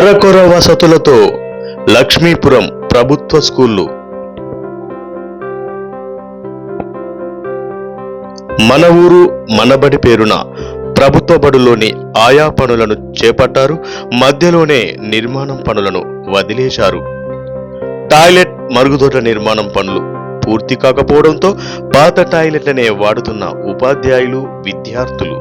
అరకొర వసతులతో లక్ష్మీపురం ప్రభుత్వ స్కూళ్ళు మన ఊరు మనబడి పేరున ప్రభుత్వ బడులోని ఆయా పనులను చేపట్టారు. మధ్యలోనే నిర్మాణం పనులను వదిలేశారు. టాయిలెట్ మరుగుదొడ్ల నిర్మాణం పనులు పూర్తి కాకపోవడంతో పాత టాయిలెట్లనే వాడుతున్న ఉపాధ్యాయులు విద్యార్థులు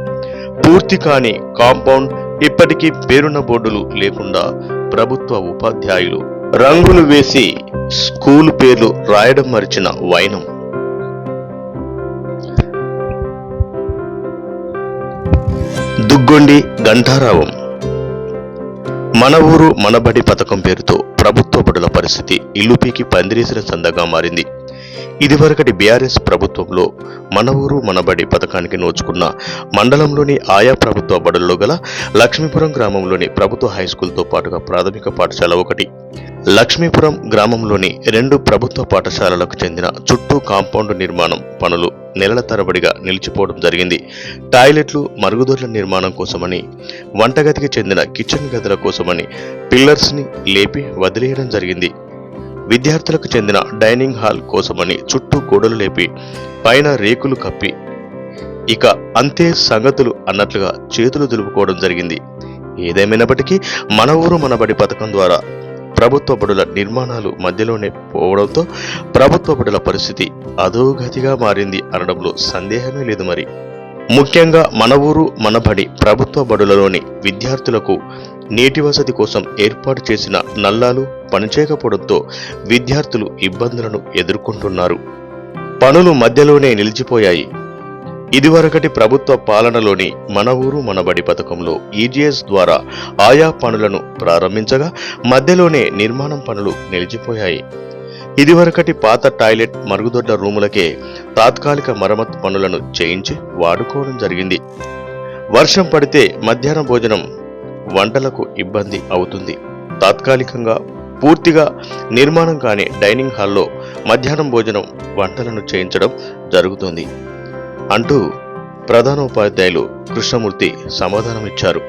పూర్తి కాని కాంపౌండ్ ఇప్పటికీ పేరున బోర్డులు లేకుండా ప్రభుత్వ ఉపాధ్యాయులు రంగులు వేసి స్కూలు పేర్లు రాయడం మరిచిన వైనం. దుగ్గొండి గంటారావం. మన ఊరు మనబడి పథకం పేరుతో ప్రభుత్వ బడుల పరిస్థితి ఇల్లుపీకి పందిరేసిన సందగా మారింది. ఇదివరకటి బీఆర్ఎస్ ప్రభుత్వంలో మన ఊరు మనబడి పథకానికి నోచుకున్న మండలంలోని ఆయా ప్రభుత్వ బడుల్లో గల లక్ష్మీపురం గ్రామంలోని ప్రభుత్వ హై స్కూల్తో పాటుగా ప్రాథమిక పాఠశాల ఒకటి. లక్ష్మీపురం గ్రామంలోని రెండు ప్రభుత్వ పాఠశాలలకు చెందిన చుట్టూ కాంపౌండ్ నిర్మాణం పనులు నెలల తరబడిగా నిలిచిపోవడం జరిగింది. టాయిలెట్లు మరుగుదొడ్ల నిర్మాణం కోసమని వంటగదికి చెందిన కిచెన్ గదుల కోసమని పిల్లర్స్ని లేపి వదిలేయడం జరిగింది. విద్యార్థులకు చెందిన డైనింగ్ హాల్ కోసమని చుట్టూ గోడలు లేపి పైన రేకులు కప్పి ఇక అంతే సంగతులు అన్నట్లుగా చేతులు దులుపుకోవడం జరిగింది. ఏదేమైనప్పటికీ మన ఊరు మనబడి పథకం ద్వారా ప్రభుత్వ బడుల నిర్మాణాలు మధ్యలోనే పోవడంతో ప్రభుత్వ బడుల పరిస్థితి అధోగతిగా మారింది అనడంలో సందేహమే లేదు మరి. ముఖ్యంగా మన ఊరు మనబడి ప్రభుత్వ బడులలోని విద్యార్థులకు నీటి వసతి కోసం ఏర్పాటు చేసిన నల్లాలు పనిచేయకపోవడంతో విద్యార్థులు ఇబ్బందులను ఎదుర్కొంటున్నారు. పనులు మధ్యలోనే నిలిచిపోయాయి. ఇదివరకటి ప్రభుత్వ పాలనలోని మన ఊరు మనబడి పథకంలో ఈజీఎస్ ద్వారా ఆయా పనులను ప్రారంభించగా మధ్యలోనే నిర్మాణం పనులు నిలిచిపోయాయి. ఇదివరకటి పాత టాయిలెట్ మరుగుదొడ్ల రూములకే తాత్కాలిక మరమ్మతు పనులను చేయించి వాడుకోవడం జరిగింది. వర్షం పడితే మధ్యాహ్న భోజనం వంటలకు ఇబ్బంది అవుతుంది. తాత్కాలికంగా పూర్తిగా నిర్మాణం కాని డైనింగ్ హాల్లో మధ్యాహ్నం భోజనం వంటలను చేయించడం జరుగుతుంది. అంటూ ప్రధానోపాధ్యాయులు కృష్ణమూర్తి సమాధానం ఇచ్చారు